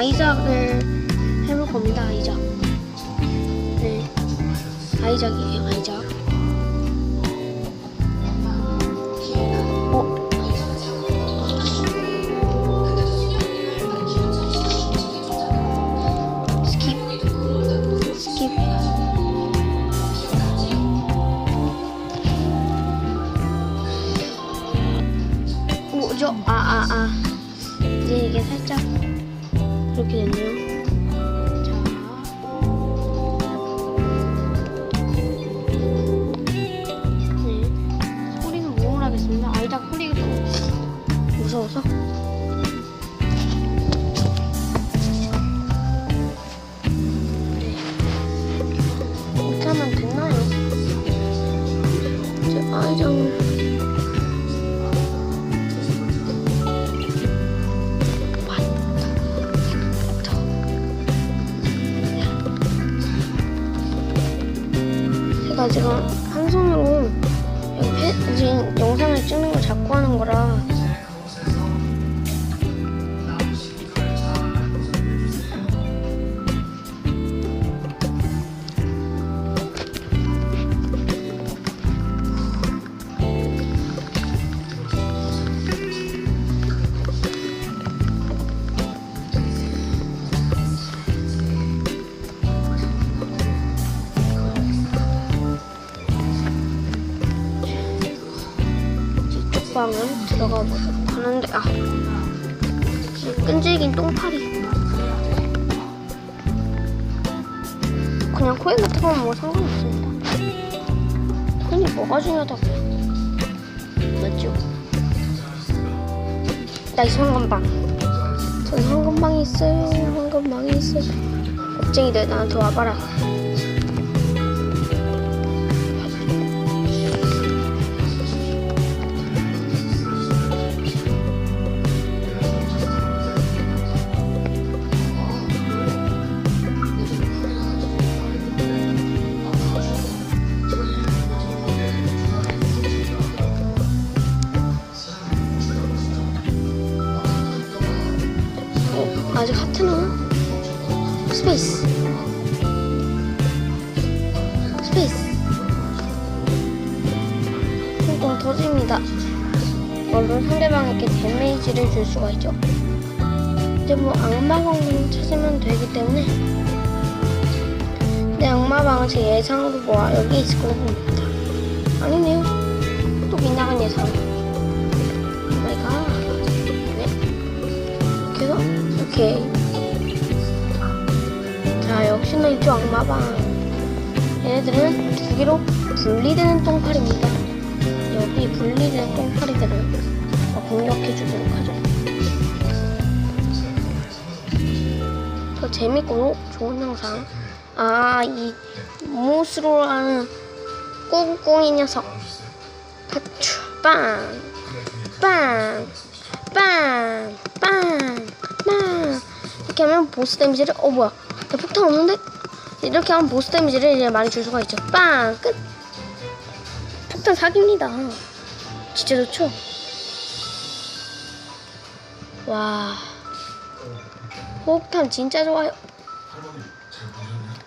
아이작을 해볼 겁니다. 아이작. 네. 아이작이에요. 아이작. 어? 스킵. 스킵. 뭐죠? 아, 아, 아. 이제 이게 살짝 그렇게 됐네요. 자. 네. 소리는 무음을 하겠습니다. 아이작 소리가 좀 무서워서. 네. 이렇게 하면 됐나요? 이제 아이작 제가 지금 한 손으로 지금 영상을 찍는 걸 잡고 하는 거라 방은 들어가 보도록 하는데 아이 끈질긴 똥파리. 그냥 코인 같은 거면 뭐 상관없습니다. 코인이 뭐가 중요하다고. 맞죠? 나이 황금방. 전 황금방이 있어요. 황금방이 있어요. 겁쟁이들 나한테 와봐라 아직 하트는 스페이스. 스페이스. 꽁꽁 터집니다. 이걸로 상대방에게 데미지를 줄 수가 있죠. 이제 뭐 악마광을 찾으면 되기 때문에. 근데 악마방은 제 예상으로 뭐 여기 있을 거로 봅니다. 아니네요. 또 빗나간 예상. 오마이갓. 네 이렇게 해서 이렇게. 자 역시나 이쪽 악마방. 얘네들은 두 개로 분리되는 똥파리입니다. 여기 분리되는 똥파리들을 공격해 주도록 하죠. 더 재밌고 좋은 영상. 아이 모스로라는 꽁꽁이 녀석. 파추. 빵 빵, 빵, 빵, 빵. 이렇게 하면 보스 데미지를, 어, 뭐야. 나 폭탄 없는데? 이렇게 하면 보스 데미지를 이제 많이 줄 수가 있죠. 빵, 끝. 폭탄 사기입니다. 진짜 좋죠? 와. 폭탄 진짜 좋아요.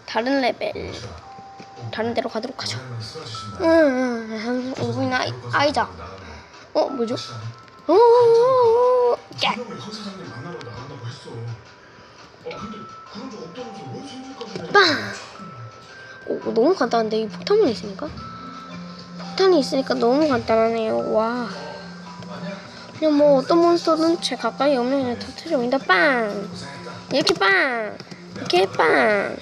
다른 레벨. 다른 데로 가도록 하죠. 응, 응, 응. 우리는 아이, 아이자. 어, 뭐죠? 어, 깍. 그러 그런 적 없다면서 왜 손질까지? 해? 빵! 오, 너무 간단한데? 이 폭탄이 있으니까? 폭탄이 있으니까 너무 간단하네요. 와. 그냥 뭐 어떤 몬스터든 제 가까이 오면 그냥 터트려옵니다. 빵! 이렇게 빵! 이렇게 빵!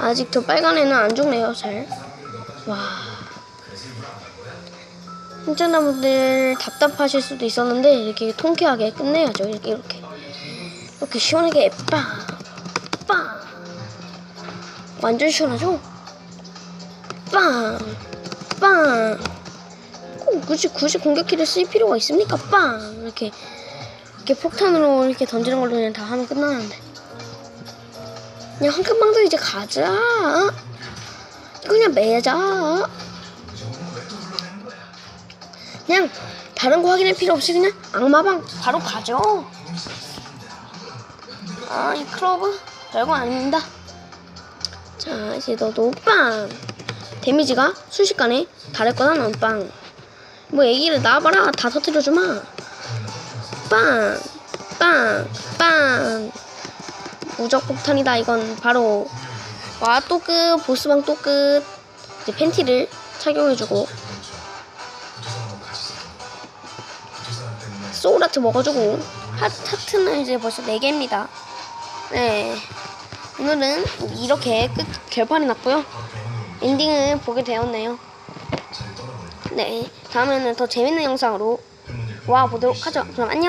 아직 저 빨간 애는 안 죽네요 잘 와. 혼자나분들 답답하실 수도 있었는데 이렇게 통쾌하게 끝내야죠 이렇게 이렇게 이렇게 시원하게 빵 빵. 완전 시원하죠? 빵! 빵! 꼭 굳이, 굳이 공격기를 쓸 필요가 있습니까? 빵! 이렇게, 이렇게 폭탄으로 이렇게 던지는 걸로 그냥 다 하면 끝나는데. 그냥 황금방도 이제 가자! 이거 그냥 매자! 그냥 다른 거 확인할 필요 없이 그냥 악마방 바로 가죠! 아, 이 클로브 별거 아닙니다. 자, 이제 너도 빵! 데미지가 순식간에 다를 거다, 넌 빵. 뭐, 얘기를 나와봐라. 다 터뜨려주마. 빵! 빵! 빵! 무적 폭탄이다, 이건 바로. 와, 또 끝. 보스방 또 끝. 이제 팬티를 착용해주고, 소울아트 먹어주고, 하, 하트는 이제 벌써 4개입니다. 네. 오늘은 이렇게 끝, 결판이 났고요. 엔딩을 보게 되었네요. 네. 다음에는 더 재밌는 영상으로 와 보도록 하죠. 그럼 안녕!